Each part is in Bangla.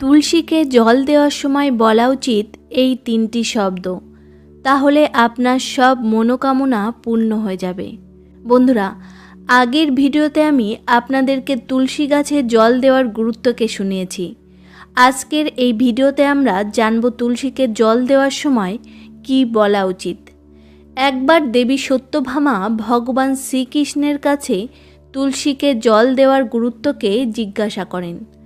তুলসীকে জল দেওয়ার সময় বলা উচিত এই তিনটি শব্দ। তাহলে আপনার সব মনোকামনা পূর্ণ হয়ে যাবে। বন্ধুরা, আগের ভিডিওতে আমি আপনাদেরকে তুলসী গাছে জল দেওয়ার গুরুত্বকে শুনিয়েছি। আজকের এই ভিডিওতে আমরা জানব তুলসীকে জল দেওয়ার সময় কি বলা উচিত। একবার দেবী সত্যভামা ভগবান শ্রীকৃষ্ণের কাছে তুলসীকে জল দেওয়ার গুরুত্বকে জিজ্ঞাসা করেন।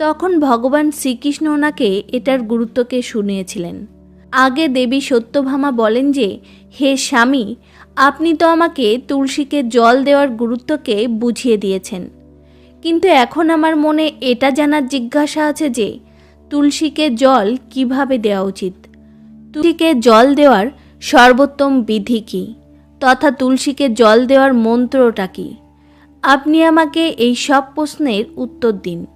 তখন ভগবান শ্রীকৃষ্ণ ওনাকে এটার গুরুত্বকে শুনিয়েছিলেন। আগে দেবী সত্যভামা বলেন যে, হে স্বামী, আপনি তো আমাকে তুলসীকে জল দেওয়ার গুরুত্বকে বুঝিয়ে দিয়েছেন। কিন্তু এখন আমার মনে এটা জানার জিজ্ঞাসা আছে যে, তুলসীকে জল কীভাবে দেওয়া উচিত? তুলসীকে জল দেওয়ার সর্বোত্তম বিধি কী? তথা তুলসীকে জল দেওয়ার মন্ত্রটা কী? আপনি আমাকে এই সব প্রশ্নের উত্তর দিন।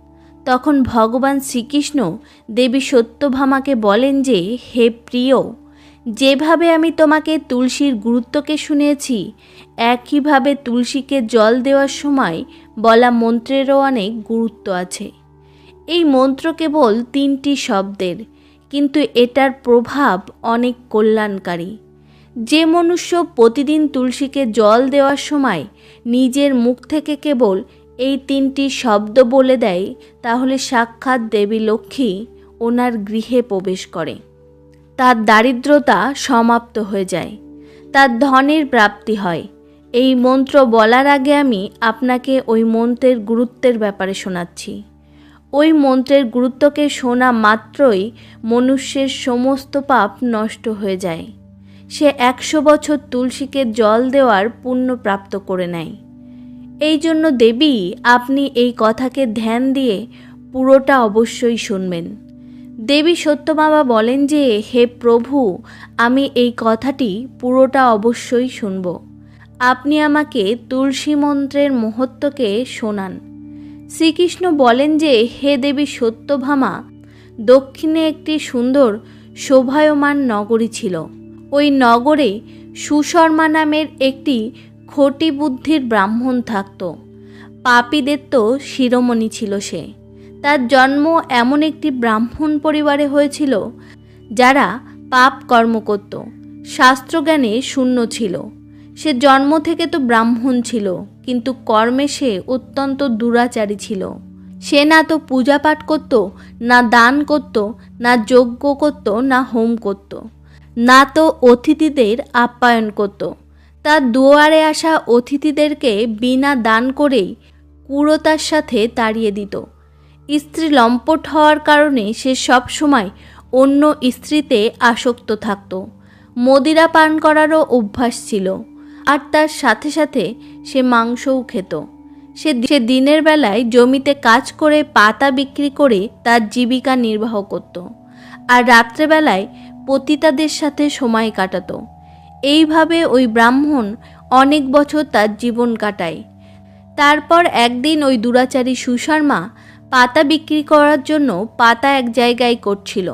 তখন ভগবান শ্রীকৃষ্ণ দেবী সত্যভামাকে বলেন যে, হে প্রিয়, যেভাবে আমি তোমাকে তুলসীর গুরুত্বকে শুনেছি, একইভাবে তুলসীকে জল দেওয়ার সময় বলা মন্ত্রেরও অনেক গুরুত্ব আছে। এই মন্ত্র কেবল তিনটি শব্দের, কিন্তু এটার প্রভাব অনেক কল্যাণকারী। যে মনুষ্য প্রতিদিন তুলসীকে জল দেওয়ার সময় নিজের মুখ থেকে কেবল এই তিনটি শব্দ বলে দেয়, তাহলে সাক্ষাৎ দেবী লক্ষ্মী ওনার গৃহে প্রবেশ করে। তার দারিদ্রতা সমাপ্ত হয়ে যায়। তার ধনের প্রাপ্তি হয়। এই মন্ত্র বলার আগে আমি আপনাকে ওই মন্ত্রের গুরুত্বের ব্যাপারে শোনাচ্ছি। ওই মন্ত্রের গুরুত্বকে শোনা মাত্রই মনুষ্যের সমস্ত পাপ নষ্ট হয়ে যায়। সে একশো বছর তুলসীকে জল দেওয়ার পুণ্য প্রাপ্ত করে নেয়। এই জন্য দেবী, আপনি এই কথাকে ধ্যান দিয়ে পুরোটা অবশ্যই শুনবেন। দেবী সত্যমাবা বলেন যে, হে প্রভু, আমি এই কথাটি পুরোটা অবশ্যই শুনব। আপনি আমাকে তুলসী মন্ত্রের মহত্বকে শোনান। শ্রীকৃষ্ণ বলেন যে, হে দেবী সত্যভামা, দক্ষিণে একটি সুন্দর শোভায়মান নগরী ছিল। ওই নগরে সুশর্মা নামের একটি খটি বুদ্ধির ব্রাহ্মণ থাকত। পাপীদের তো শিরোমণি ছিল সে। তার জন্ম এমন একটি ব্রাহ্মণ পরিবারে হয়েছিল, যারা পাপ কর্ম করত। শাস্ত্রজ্ঞানে শূন্য ছিল। সে জন্ম থেকে তো ব্রাহ্মণ ছিল, কিন্তু কর্মে সে অত্যন্ত দুরাচারী ছিল। সে না তো পূজা পাঠ করত, না দান করত, না যজ্ঞ করত, না হোম করত। না তো অতিথিদের আপ্যায়ন করত। তার দুয়ারে আসা অতিথিদেরকে বিনা দান করেই কুড়তার সাথে তাড়িয়ে দিত। স্ত্রী লম্পট হওয়ার কারণে সে সব সময় অন্য স্ত্রীতে আসক্ত থাকত। মদিরা পান করারও অভ্যাস ছিল। আর তার সাথে সাথে সে মাংসও খেত। সে সে দিনের বেলায় জমিতে কাজ করে পাতা বিক্রি করে তার জীবিকা নির্বাহ করত। আর রাত্রেবেলায় পতিতাদের সাথে সময় কাটাতো। এইভাবে ওই ব্রাহ্মণ অনেক বছর তার জীবন কাটায়। তারপর একদিন ওই দুরাচারী সুশর্মা পাতা বিক্রি করার জন্য পাতা এক জায়গায় করছিল।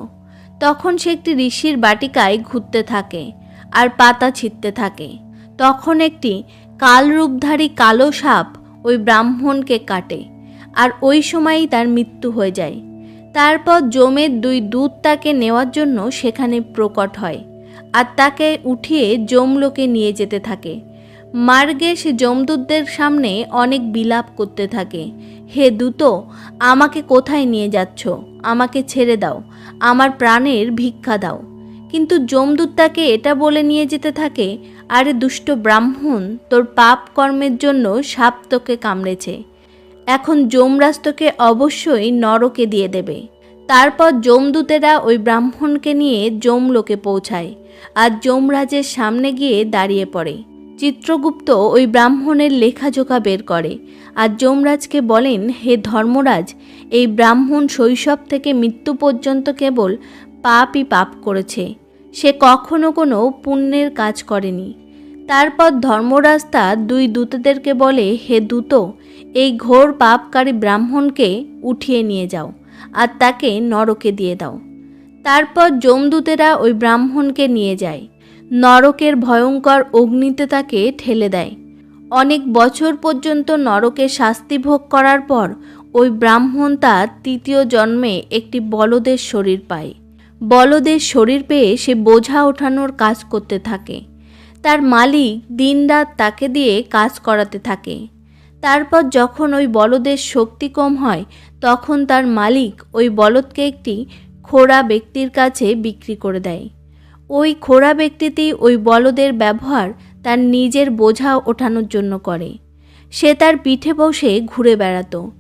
তখন সে একটি ঋষির বাটিকায় ঘুরতে থাকে আর পাতা ছিঁড়তে থাকে। তখন একটি কালরূপধারী কালো সাপ ওই ব্রাহ্মণকে কাটে আর ওই সময়ই তার মৃত্যু হয়ে যায়। তারপর জমের দুই দূত তাকে নেওয়ার জন্য সেখানে প্রকট হয়। আর তাকে উঠিয়ে যমলোকে নিয়ে যেতে থাকে। মার্গে সে যমদূতদের সামনে অনেক বিলাপ করতে থাকে। হে দূত, আমাকে কোথায় নিয়ে যাচ্ছ? আমাকে ছেড়ে দাও। আমার প্রাণের ভিক্ষা দাও। কিন্তু যমদূত তাকে এটা বলে নিয়ে যেতে থাকে, আরে দুষ্ট ব্রাহ্মণ, তোর পাপ কর্মের জন্য সাপ তোকে কামড়েছে। এখন যমরাজ তোকে অবশ্যই নরকে দিয়ে দেবে। তারপর যমদূতেরা ওই ব্রাহ্মণকে নিয়ে যমলোকে পৌঁছায়। আর যমরাজের সামনে গিয়ে দাঁড়িয়ে পড়ে। চিত্রগুপ্ত ওই ব্রাহ্মণের লেখাজোখা বের করে। আর যমরাজকে বলেন, হে ধর্মরাজ, এই ব্রাহ্মণ শৈশব থেকে মৃত্যু পর্যন্ত কেবল পাপই পাপ করেছে। সে কখনো কোনো পুণ্যের কাজ করেনি। তারপর ধর্মরাজ তার দুই দূতদেরকে বলে, হে দূত, এই ঘোর পাপকারী ব্রাহ্মণকে উঠিয়ে নিয়ে যাও আর তাকে নরকে দিয়ে দাও। তারপর যমদূতেরা ওই ব্রাহ্মণকে নিয়ে যায়। নরকের ভয়ঙ্কর অগ্নিতে তাকে ঠেলে দেয়। অনেক বছর পর্যন্ত নরকে শাস্তি ভোগ করার পর ওই ব্রাহ্মণ তার তৃতীয় জন্মে একটি বলদের শরীর পায়। বলদের শরীর পেয়ে সে বোঝা ওঠানোর কাজ করতে থাকে। তার মালিক দিনরাত তাকে দিয়ে কাজ করাতে থাকে। তারপর যখন ওই বলদের শক্তি কম হয়, তখন তার মালিক ওই বলদকে একটি খোড়া ব্যক্তির কাছে বিক্রি করে দেয়। ওই খোড়া ব্যক্তিটি ওই বলদের ব্যবহার তার নিজের বোঝা ওঠানোর জন্য করে। সে তার পিঠে বসে ঘুরে বেড়াতো।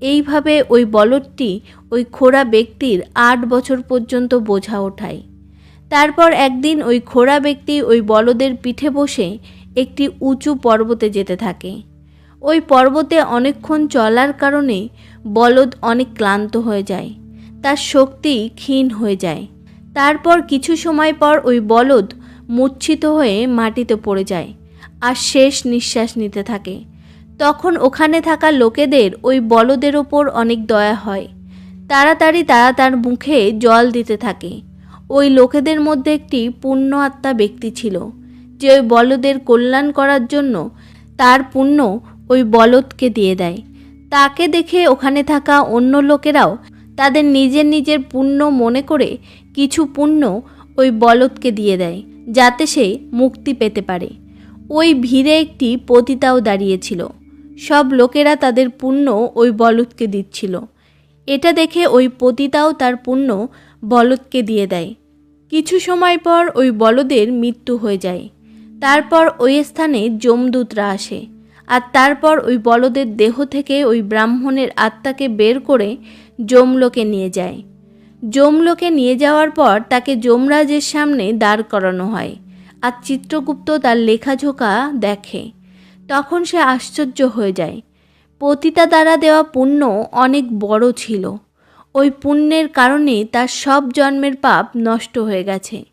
এইভাবে ওই বলদটি ওই খোড়া ব্যক্তির আট বছর পর্যন্ত বোঝা ওঠায়। তারপর একদিন ওই খোড়া ব্যক্তি ওই বলদের পিঠে বসে একটি উঁচু পর্বতে যেতে থাকে। ওই পর্বতে অনেকক্ষণ চলার কারণে বলদ অনেক ক্লান্ত হয়ে যায়। তার শক্তি ক্ষীণ হয়ে যায়। তারপর কিছু সময় পর ওই বলদ মূর্ছিত হয়ে মাটিতে পড়ে যায় আর শেষ নিঃশ্বাস নিতে থাকে। তখন ওখানে থাকা লোকেদের ওই বলদের ওপর অনেক দয়া হয়। তাড়াতাড়ি তারা তার মুখে জল দিতে থাকে। ওই লোকেদের মধ্যে একটি পুণ্য আত্মা ব্যক্তি ছিল, যে ওই বলদের কল্যাণ করার জন্য তার পুণ্য ওই বলদকে দিয়ে দেয়। তাকে দেখে ওখানে থাকা অন্য লোকেরাও তাদের নিজের নিজের পুণ্য মনে করে কিছু পুণ্য ওই বলদকে দিয়ে দেয়, যাতে সে মুক্তি পেতে পারে। ওই ভিড়ে একটি পতিতাও দাঁড়িয়েছিল। সব লোকেরা তাদের পুণ্য ওই বলদকে দিচ্ছিল। এটা দেখে ওই পতিতাও তার পুণ্য বলদকে দিয়ে দেয়। কিছু সময় পর ওই বলদের মৃত্যু হয়ে যায়। তারপর ওই স্থানে যমদূতরা আসে আর তারপর ওই বলদের দেহ থেকে ওই ব্রাহ্মণের আত্মাকে বের করে যমলোকে নিয়ে যায়। যমলোকে নিয়ে যাওয়ার পর তাকে যমরাজের সামনে দাঁড় করানো হয় আর চিত্রগুপ্ত তার লেখাঝোকা দেখে। তখন সে আশ্চর্য হয়ে যায়। পতিতা দ্বারা দেওয়া পুণ্য অনেক বড় ছিল। ওই পুণ্যের কারণে তার সব জন্মের পাপ নষ্ট হয়ে গেছে।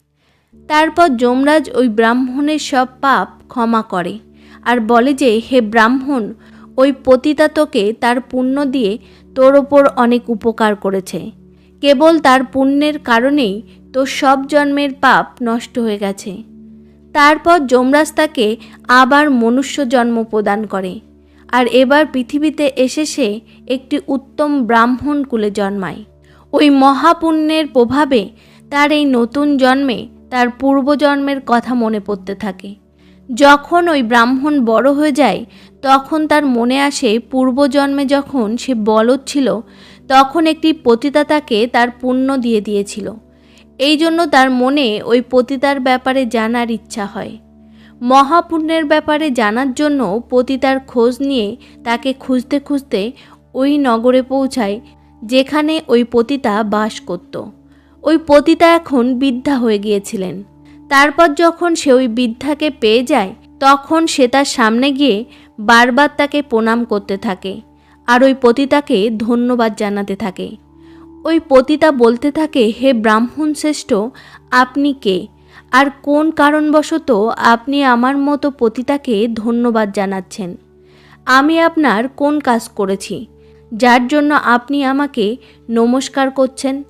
তারপর যমরাজ ওই ব্রাহ্মণের সব পাপ ক্ষমা করে আর বলে যে, হে ব্রাহ্মণ, ওই পতিতা তোকে তার পুণ্য দিয়ে তোর ওপর অনেক উপকার করেছে। কেবল তার পুণ্যের কারণেই তোর সব জন্মের পাপ নষ্ট হয়ে গেছে। তারপর যমরাজ তাকে আবার মনুষ্য জন্ম প্রদান করে। আর এবার পৃথিবীতে এসে সে একটি উত্তম ব্রাহ্মণ কুলে জন্মায়। ওই মহাপুণ্যের প্রভাবে তার এই নতুন জন্মে তার পূর্বজন্মের কথা মনে পড়তে থাকে। যখন ওই ব্রাহ্মণ বড় হয়ে যায়, তখন তার মনে আসে পূর্বজন্মে যখন সে বলদ ছিল, তখন একটি পতিতা তাকে তার পুণ্য দিয়ে দিয়েছিল। এই জন্য তার মনে ওই পতিতার ব্যাপারে জানার ইচ্ছা হয়। মহাপুণ্যের ব্যাপারে জানার জন্য পতিতার খোঁজ নিয়ে তাকে খুঁজতে খুঁজতে ওই নগরে পৌঁছায়, যেখানে ওই পতিতা বাস করত। ওই পতিতা এখন বৃদ্ধা হয়ে গিয়েছিলেন। তারপর যখন সে ওই বৃদ্ধাকে পেয়ে যায়, তখন সে তার সামনে গিয়ে বারবার তাকে প্রণাম করতে থাকে আর ওই পতিতাকে ধন্যবাদ জানাতে থাকে। ওই পতিতা বলতে থাকে, হে ব্রাহ্মণ শ্রেষ্ঠ, আপনি কে? আর কোন কারণবশত আপনি আমার মতো পতিতাকে ধন্যবাদ জানাচ্ছেন? আমি আপনার কোন কাজ করেছি, যার জন্য আপনি আমাকে নমস্কার করছেন?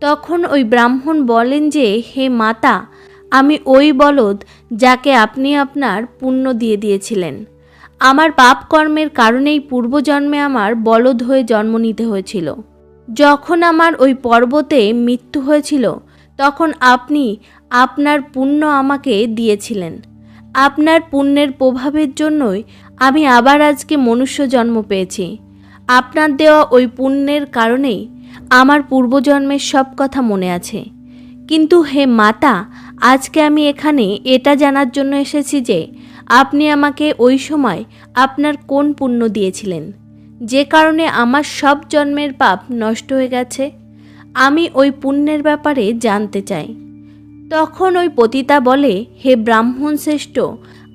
তখন ওই ব্রাহ্মণ বলেন যে, হে মাতা আমি ওই বলদ যাকে আপনি আপনার পুণ্য দিয়ে দিয়েছিলেন। আমার পাপ কর্মের কারণেই পূর্বজন্মে আমার বলদ হয়ে জন্ম নিতে হয়েছিল। যখন আমার ওই পর্বতে মৃত্যু হয়েছিল, তখন আপনি আপনার পুণ্য আমাকে দিয়েছিলেন। আপনার পুণ্যের প্রভাবের জন্যই আমি আবার আজকে মনুষ্য জন্ম পেয়েছি। আপনার দেওয়া ওই পুণ্যের কারণেই আমার পূর্বজন্মের সব কথা মনে আছে। কিন্তু হে মাতা আজকে আমি এখানে এটা জানার জন্য এসেছি যে, আপনি আমাকে ওই সময় আপনার কোন পুণ্য দিয়েছিলেন? যে কারণে আমার সব জন্মের পাপ নষ্ট হয়ে গেছে, আমি ওই পুণ্যের ব্যাপারে জানতে চাই। তখন ওই পতিতা বলে, হে ব্রাহ্মণ শ্রেষ্ঠ,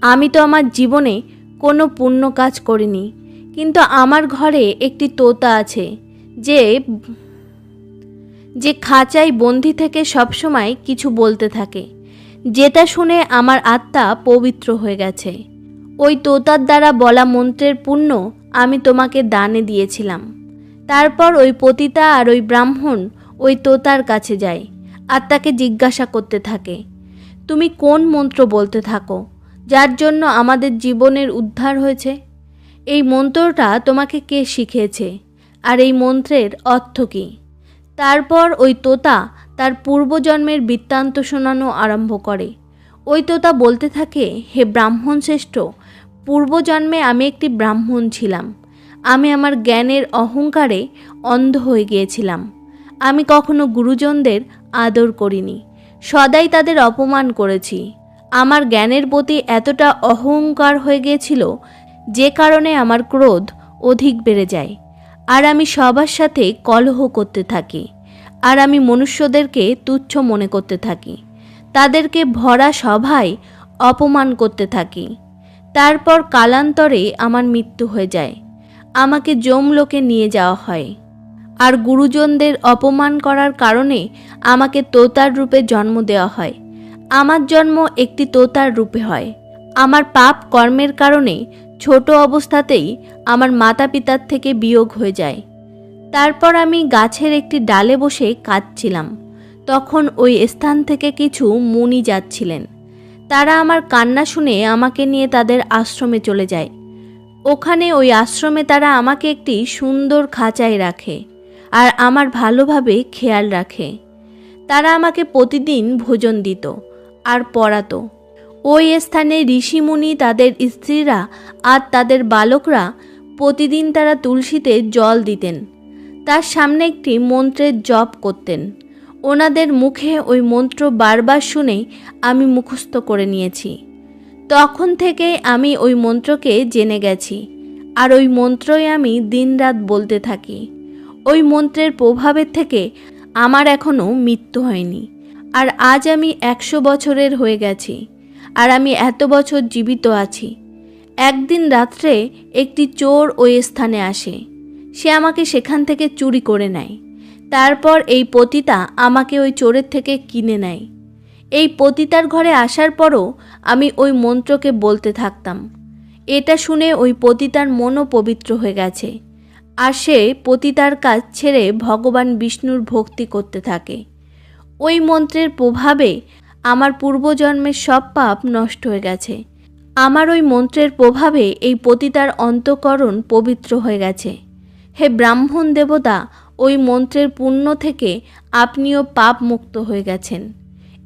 আমি তো আমার জীবনে কোনো পুণ্য কাজ করিনি, কিন্তু আমার ঘরে একটি তোতা আছে, যে যে খাঁচাই বন্দি থেকে সবসময় কিছু বলতে থাকে। যেটা শুনে আমার আত্মা পবিত্র হয়ে গেছে। ওই তোতার দ্বারা বলা মন্ত্রের পুণ্য আমি তোমাকে দানে দিয়েছিলাম। তারপর ওই পতিতা আর ওই ব্রাহ্মণ ওই তোতার কাছে যায়। আর তাকে জিজ্ঞাসা করতে থাকে, তুমি কোন মন্ত্র বলতে থাকো, যার জন্য আমাদের জীবনের উদ্ধার হয়েছে? এই মন্ত্রটা তোমাকে কে শিখিয়েছে? আর এই মন্ত্রের অর্থ কী? তারপর ওই তোতা তার পূর্বজন্মের বৃত্তান্ত শোনানো আরম্ভ করে। ওই তোতা বলতে থাকে, হে ব্রাহ্মণ শ্রেষ্ঠ, পূর্বজন্মে আমি একটি ব্রাহ্মণ ছিলাম। আমি আমার জ্ঞানের অহংকারে অন্ধ হয়ে গিয়েছিলাম। আমি কখনো গুরুজনদের আদর করিনি। সদাই তাদের অপমান করেছি। আমার জ্ঞানের প্রতি এতটা অহংকার হয়ে গিয়েছিল যে কারণে আমার ক্রোধ অধিক বেড়ে যায়। আর আমি সবার সাথে কলহ করতে থাকি। আর আমি মনুষ্যদেরকে তুচ্ছ মনে করতে থাকি। তাদেরকে ভরা সভায় অপমান করতে থাকি। তারপর কালান্তরে আমার মৃত্যু হয়ে যায়। আমাকে যমলোকে নিয়ে যাওয়া হয়। আর গুরুজনদের অপমান করার কারণে আমাকে তোতার রূপে জন্ম দেওয়া হয়। আমার জন্ম একটি তোতার রূপে হয়। আমার পাপ কর্মের কারণে ছোট অবস্থাতেই আমার মাতা পিতার থেকে বিয়োগ হয়ে যায়। তারপর আমি গাছের একটি ডালে বসে কাঁদছিলাম। তখন ওই স্থান থেকে কিছু মুনি যাচ্ছিলেন। তারা আমার কান্না শুনে আমাকে নিয়ে তাদের আশ্রমে চলে যায়। ওখানে ওই আশ্রমে তারা আমাকে একটি সুন্দর খাঁচায় রাখে আর আমার ভালোভাবে খেয়াল রাখে। তারা আমাকে প্রতিদিন ভোজন দিত আর পড়াতো। ওই স্থানে ঋষিমুনি তাদের স্ত্রীরা আর তাদের বালকরা প্রতিদিন তারা তুলসীতে জল দিতেন। তার সামনে একটি মন্ত্রের জপ করতেন। ওনাদের মুখে ওই মন্ত্র বারবার শুনে আমি মুখস্থ করে নিয়েছি। তখন থেকে আমি ওই মন্ত্রকে জেনে গেছি আর ওই মন্ত্রই আমি দিনরাত বলতে থাকি। ওই মন্ত্রের প্রভাবের থেকে আমার এখনও মৃত্যু হয়নি আর আজ আমি একশো বছরের হয়ে গেছি। আর আমি এত বছর জীবিত আছি। একদিন রাত্রে একটি চোর ওই স্থানে আসে। সে আমাকে সেখান থেকে চুরি করে নেয়। তারপর এই পতিতা আমাকে ওই চোরের থেকে কিনে নেয়। এই পতিতার ঘরে আসার পরও আমি ওই মন্ত্রকে বলতে থাকতাম। এটা শুনে ওই পতিতার মনও পবিত্র হয়ে গেছে। আর সে পতিতার কাজ ছেড়ে ভগবান বিষ্ণুর ভক্তি করতে থাকে। ওই মন্ত্রের প্রভাবে আমার পূর্বজন্মের সব পাপ নষ্ট হয়ে গেছে। আমার ওই মন্ত্রের প্রভাবে এই পতিতার অন্তকরণ পবিত্র হয়ে গেছে। হে ব্রাহ্মণ দেবতা, ওই মন্ত্রের পুণ্য থেকে আপনিও পাপ মুক্ত হয়ে গেছেন।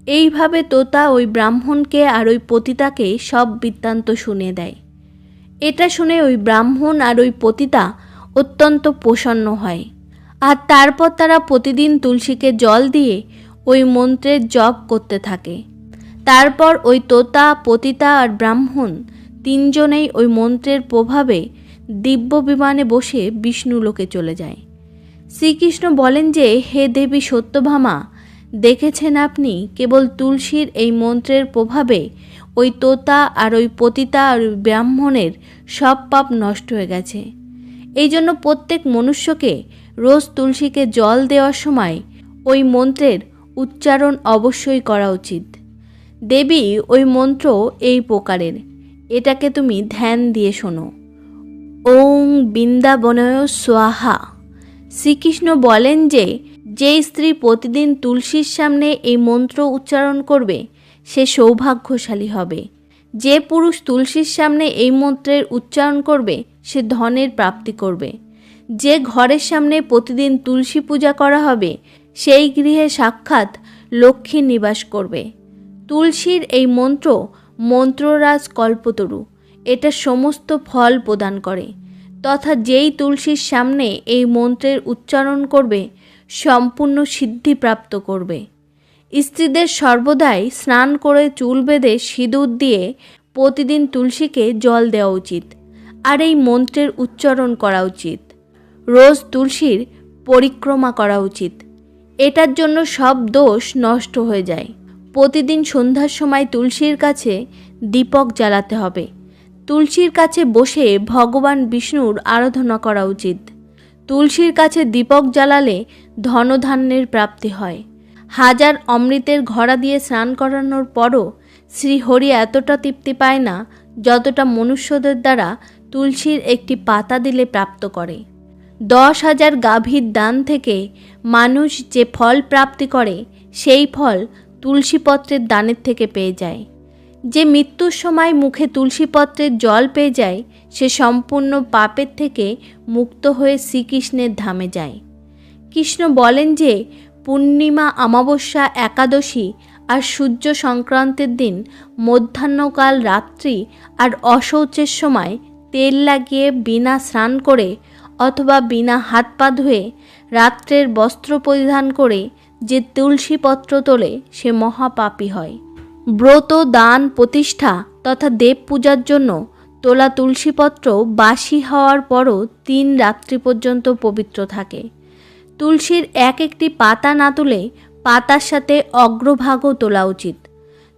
এইভাবে তোতা ওই ব্রাহ্মণকে আর ওই পতিতাকে সব বৃত্তান্ত শুনে দেয়। এটা শুনে ওই ব্রাহ্মণ আর ওই পতিতা অত্যন্ত প্রসন্ন হয়। আর তারপর তারা প্রতিদিন তুলসীকে জল দিয়ে ওই মন্ত্রের জপ করতে থাকে। তারপর ওই তোতা, পতিতা আর ব্রাহ্মণ তিনজনেই ওই মন্ত্রের প্রভাবে দিব্য বিমানে বসে বিষ্ণু লোকে চলে যায়। শ্রীকৃষ্ণ বলেন যে, হে দেবী সত্যভামা, দেখেছেন আপনি কেবল তুলসীর এই মন্ত্রের প্রভাবে ওই তোতা আর ওই পতিতা আর ওই ব্রাহ্মণের সব পাপ নষ্ট হয়ে গেছে। এই জন্য প্রত্যেক মনুষ্যকে রোজ তুলসীকে জল দেওয়ার সময় ওই মন্ত্রের উচ্চারণ অবশ্যই করা উচিত। দেবী, ওই মন্ত্র এই প্রকারের। এটাকে তুমি ধ্যান দিয়ে শোনো। ওং বৃন্দাবনয় সোয়াহা শ্রীকৃষ্ণ বলেন যে যে স্ত্রী প্রতিদিন তুলসীর সামনে এই মন্ত্র উচ্চারণ করবে, সে সৌভাগ্যশালী হবে। যে পুরুষ তুলসীর সামনে এই মন্ত্রের উচ্চারণ করবে, সে ধনের প্রাপ্তি করবে। যে ঘরের সামনে প্রতিদিন তুলসী পূজা করা হবে সেই গৃহে সাক্ষাৎ লক্ষ্মী নিবাস করবে। তুলসীর এই মন্ত্র মন্ত্ররাজ কল্পতরু, এটা সমস্ত ফল প্রদান করে। তথা যেই তুলসীর সামনে এই মন্ত্রের উচ্চারণ করবে, সম্পূর্ণ সিদ্ধি প্রাপ্ত করবে। স্ত্রীদের সর্বদাই স্নান করে চুল বেঁধে সিঁদুর দিয়ে প্রতিদিন তুলসীকে জল দেওয়া উচিত, আর এই মন্ত্রের উচ্চারণ করা উচিত। রোজ তুলসীর পরিক্রমা করা উচিত। এটার জন্য সব দোষ নষ্ট হয়ে যায়। প্রতিদিন সন্ধ্যার সময় তুলসীর কাছে দীপক জ্বালাতে হবে। তুলসীর কাছে বসে ভগবান বিষ্ণুর আরাধনা করা উচিত। তুলসীর কাছে দীপক জ্বালালে ধনধান্যের প্রাপ্তি হয়। হাজার অমৃতের ঘড়া দিয়ে স্নান করানোর পরও শ্রীহরি এতটা তৃপ্তি পায় না, যতটা মনুষ্যদের দ্বারা তুলসীর একটি পাতা দিলে প্রাপ্ত করে। দশ হাজার গাভীর দান থেকে মানুষ যে ফল প্রাপ্তি করে, সেই ফল তুলসীপত্রের দানের থেকে পেয়ে যায়। যে মৃত্যুর সময় মুখে তুলসীপত্রের জল পেয়ে যায়, সে সম্পূর্ণ পাপের থেকে মুক্ত হয়ে শ্রীকৃষ্ণের ধামে যায়। কৃষ্ণ বলেন যে, পূর্ণিমা অমাবস্যা একাদশী আর সূর্য সংক্রান্তের দিন মধ্যাহ্নকাল রাত্রি আর অশৌচের সময় তেল লাগিয়ে বিনা স্নান করে অথবা বিনা হাত পা ধুয়ে রাত্রের বস্ত্র পরিধান করে যে তুলসীপত্র তোলে সে মহাপাপী হয়। ব্রত, দান, প্রতিষ্ঠা তথা দেব পূজার জন্য তোলা তুলসীপত্র বাসি হওয়ার পরও তিন রাত্রি পর্যন্ত পবিত্র থাকে। তুলসীর এক একটি পাতা না তুলে পাতার সাথে অগ্রভাগও তোলা উচিত।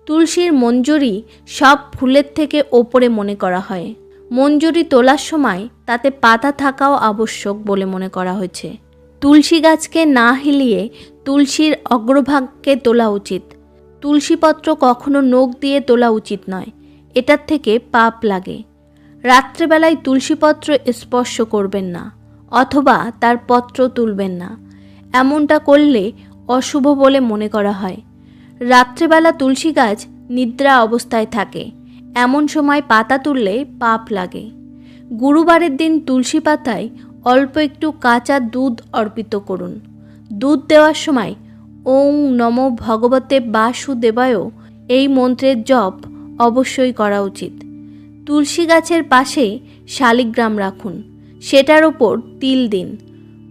তুলসীর মঞ্জুরি সব ফুলের থেকে ওপরে মনে করা হয়। মঞ্জুরি তোলার সময় তাতে পাতা থাকাও আবশ্যক বলে মনে করা হয়েছে। তুলসী গাছকে না হিলিয়ে তুলসীর অগ্রভাগকে তোলা উচিত। তুলসীপত্র কখনো নখ দিয়ে তোলা উচিত নয়, এটার থেকে পাপ লাগে। রাত্রেবেলায় তুলসীপত্র স্পর্শ করবেন না, অথবা তার পত্র তুলবেন না। এমনটা করলে অশুভ বলে মনে করা হয়। রাত্রেবেলা তুলসী গাছ নিদ্রা অবস্থায় থাকে। এমন সময় পাতা তুললে পাপ লাগে। গুরুবারের দিন তুলসী পাতায় অল্প একটু কাঁচা দুধ অর্পিত করুন। দুধ দেওয়ার সময় ওং নম ভগবতে বাসুদেবায় এই মন্ত্রের জপ অবশ্যই করা উচিত। তুলসী গাছের পাশে শালিগ্রাম রাখুন। সেটার ওপর তিল দিন।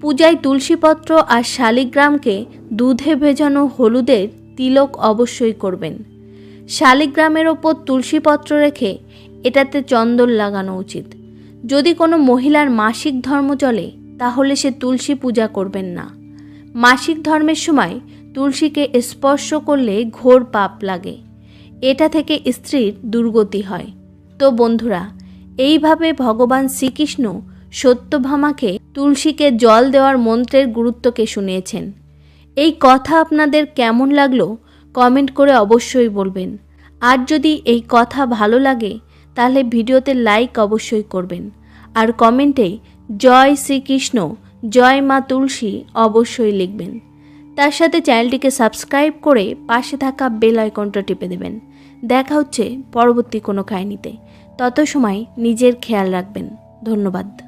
পূজায় তুলসীপত্র আর শালিগ্রামকে দুধে ভেজানো হলুদের তিলক অবশ্যই করবেন। শালিগ্রামের ওপর তুলসীপত্র রেখে এটাতে চন্দন লাগানো উচিত। যদি কোনো মহিলার মাসিক ধর্ম চলে, তাহলে সে তুলসী পূজা করবেন না। মাসিক ধর্মের সময় তুলসীকে স্পর্শ করলে ঘোর পাপ লাগে। এটা থেকে স্ত্রীর দুর্গতি হয়। তো বন্ধুরা, এইভাবে ভগবান শ্রীকৃষ্ণ সত্যভামাকে তুলসীকে জল দেওয়ার মন্ত্রের গুরুত্বকে শুনিয়েছেন। এই কথা আপনাদের কেমন লাগল কমেন্ট করে অবশ্যই বলবেন। আর যদি এই কথা ভালো লাগে, তাহলে ভিডিওতে লাইক অবশ্যই করবেন। আর কমেন্টে জয় শ্রীকৃষ্ণ, জয় মা তুলসী অবশ্যই লিখবেন। তার সাথে চ্যানেলটিকে সাবস্ক্রাইব করে পাশে থাকা বেল আইকনটা টিপে দেবেন। দেখা হচ্ছে পরবর্তী কোনো কাহিনীতে। তত সময় নিজের খেয়াল রাখবেন। ধন্যবাদ।